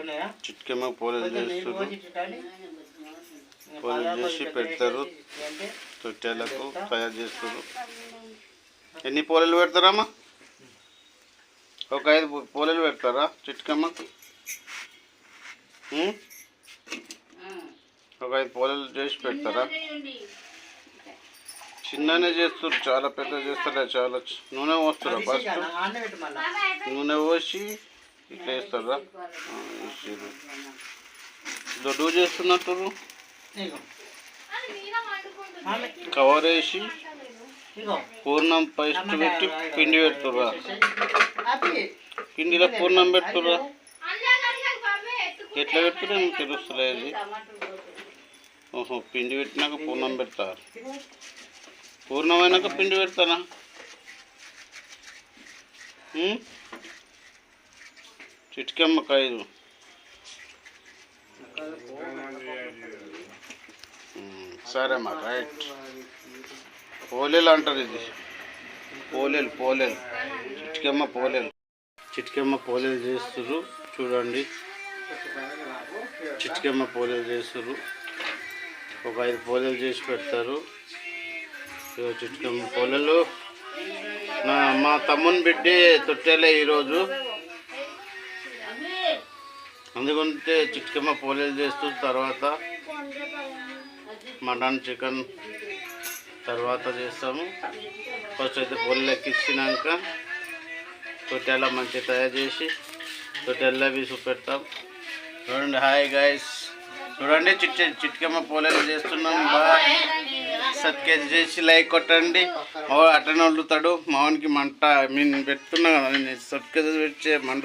కొంచెం నీళ్ళు చేస్తారు బాగా చేసి పెడతారు తొట్టెలకు తయారు చేస్తారు ఎన్ని పోలేలు పెడతారమ్మా? ఒక ఐదు పోలేలు పెడతారా చిట్కమ్మకు? ఒక ఐదు పోలేలు చేసి పెడతారా? చిన్ననే చేస్తారు చాలా పెద్ద చేస్తారా చాలా నూనె పోస్తారా ఫస్ట్. నూనె పోసి ఇట్లా వేస్తారా. దొడ్డు చేస్తున్నట్టు. కవర్ వేసి. పూర్ణం పేస్ట్ పెట్టి పిండి పెడుతుర్రా. అబ్బి. పిండిలో పూర్ణం పెడుతుర్రా. ఎట్లా నీకు తెలుస్తలేదు ఓహో పిండి పెట్టినాక పూర్ణం పెడతారు. పూర్ణమైనాక పిండి పెడతారా ఉం? కాయలు సరేమ్మా రైట్. పోలేలు అంటారు ఇది. పోలేలు పోలేలు. చిటికెమ్మ పోలేలు. చిటికెమ్మ పోలేలు చేస్తుర్రు చూడండి. చిటికెమ్మ పోలేలు చేస్తుర్రు. ఒక ఐదు పోలేలు చేసి పెడతారు. ఇగో చిటికెమ్మ పోలేలు. నా మా తమ్ముని బిడ్డే తొట్టేలే ఈరోజు. అందుకుంటే చిట్కమ్మ పోలేలు చేస్తూ తర్వాత మటన్ చికెన్ తర్వాత చేస్తాము. ఫస్ట్ అయితే పొల్లు ఎక్కించినాక తొట్టెల మంచిగా తయారు చేసి తొట్టెల్లో వీసు పెడతాం. చూడండి హాయ్ గాయస్ చూడండి చిట్ చిట్కమ్మ పోలేలు చేస్తున్నాం. బాగా సబ్స్క్రైబ్ చేసి లైక్ కొట్టండి. మా అట్టనే వండుతాడు. మావానికి మంట నేను పెడుతున్నా కదా నేను సబ్స్క్రైబ్ పెట్టి మంట